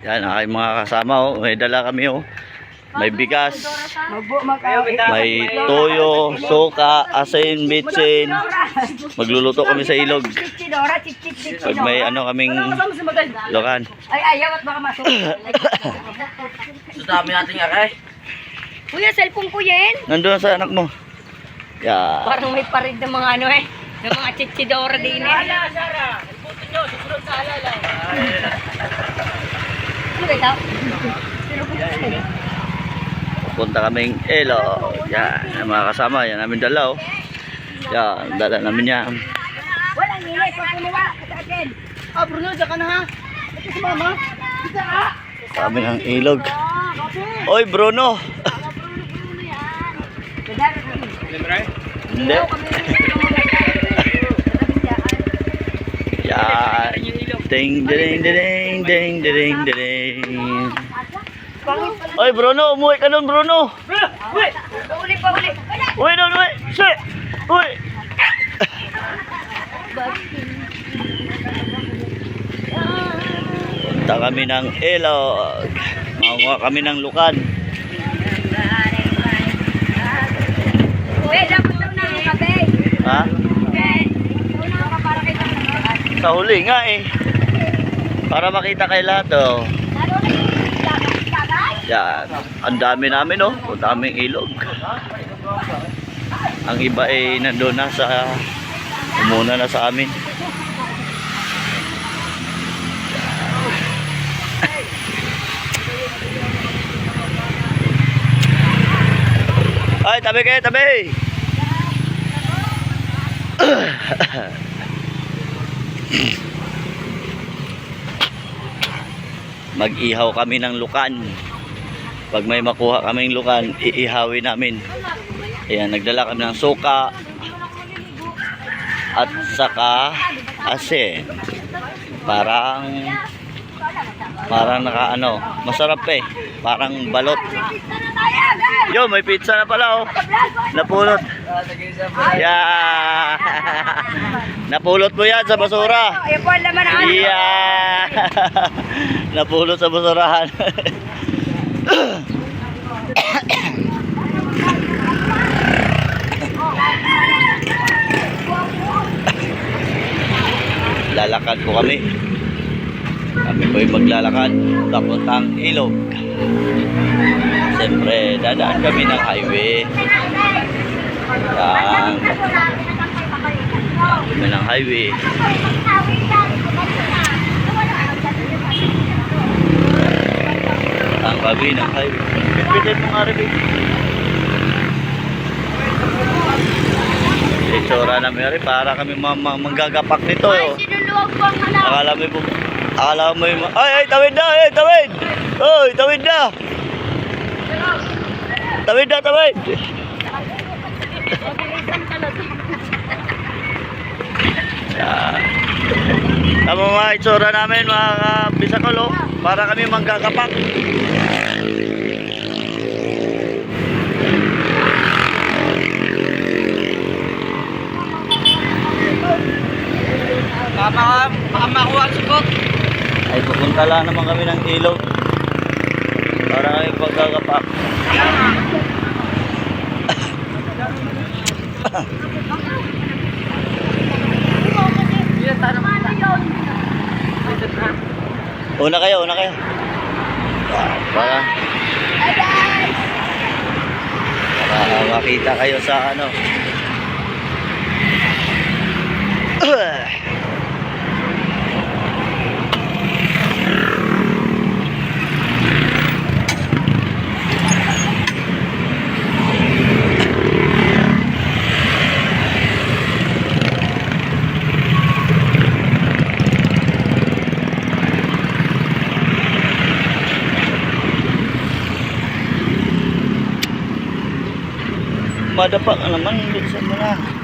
Yan, aking mga kasama oh. May dala kami oh. May bigas, may toyo, suka, asin, bitsin. Magluluto kami sa ilog. Pag may ano kaming lokan. Ay, ayaw at baka masuk. Sa dami natin nga kay. Kuya, cellphone ko yan. Nandun sa anak mo. Yeah. Parang may parid ng mga ano eh. Ng mga chichidora din eh. Punta kaming Elo. Yan, ang mga kasama. Yan namin dala oh. Yan, dala namin yan. Walang nilay. Pag kumuha, sa akin. Ah, Bruno, dyan ka na ha. Ito si mama. Dito ka. Kami ng ilog. Oy, Bruno. Hindi. Yan. Ding, ding, ding, ding, ding, ding. Oy, Bruno, umuwi ka doon, Bruno. Uli pa, uli. Uy, doon, uy. Shit. Uy. Punta kami ng ilog. Makuha kami ng lukan. Ha? Sa huli nga eh. Para makita kay lahat oh. Lalo na yung lagay. Yan. Ang dami namin oh. Ang daming ilog. Ang iba ay nandun na sa umuna na sa amin. Ay, tabi kayo, tabi! Mag-ihaw kami ng lukan. Pag may makuha kaming lukan, iihawin namin. Ayan, nagdala kami ng suka at saka asin. Parang parang naka ano, masarap eh. Parang balot. Yo, may pizza na pala oh. Napulot. Yeah. Napulot mo yan sa basura. Ano. Yeah. Napulot sa basurahan. Lalakad po kami. Kami po yung maglalakad papuntang ilog. Siyempre, dadaan kami ng highway. Yan. Kami ng highway. Kami ng highway. Pipitin mo nga rin. Itsura namin rin. Para kami ma- ma- manggagapak nito. oh. Sinuluwag ko ang anak. Akala mo yung... Akala mo yung... Ay, ay, tawid na! Ay, tawid! Oy, tawid na! Tawid na, tawid! Tama mga itsura namin mga bisakol oh. Para kami manggagapak. Baka baka makuha ang sukot. Ay pupunta lang naman kami ng ilog. Para kami paggagapak. Yan, tanong mo. Una kayo, una kayo. Para, para makita kayo sa ano. Madapa ka naman, bilisan mo na.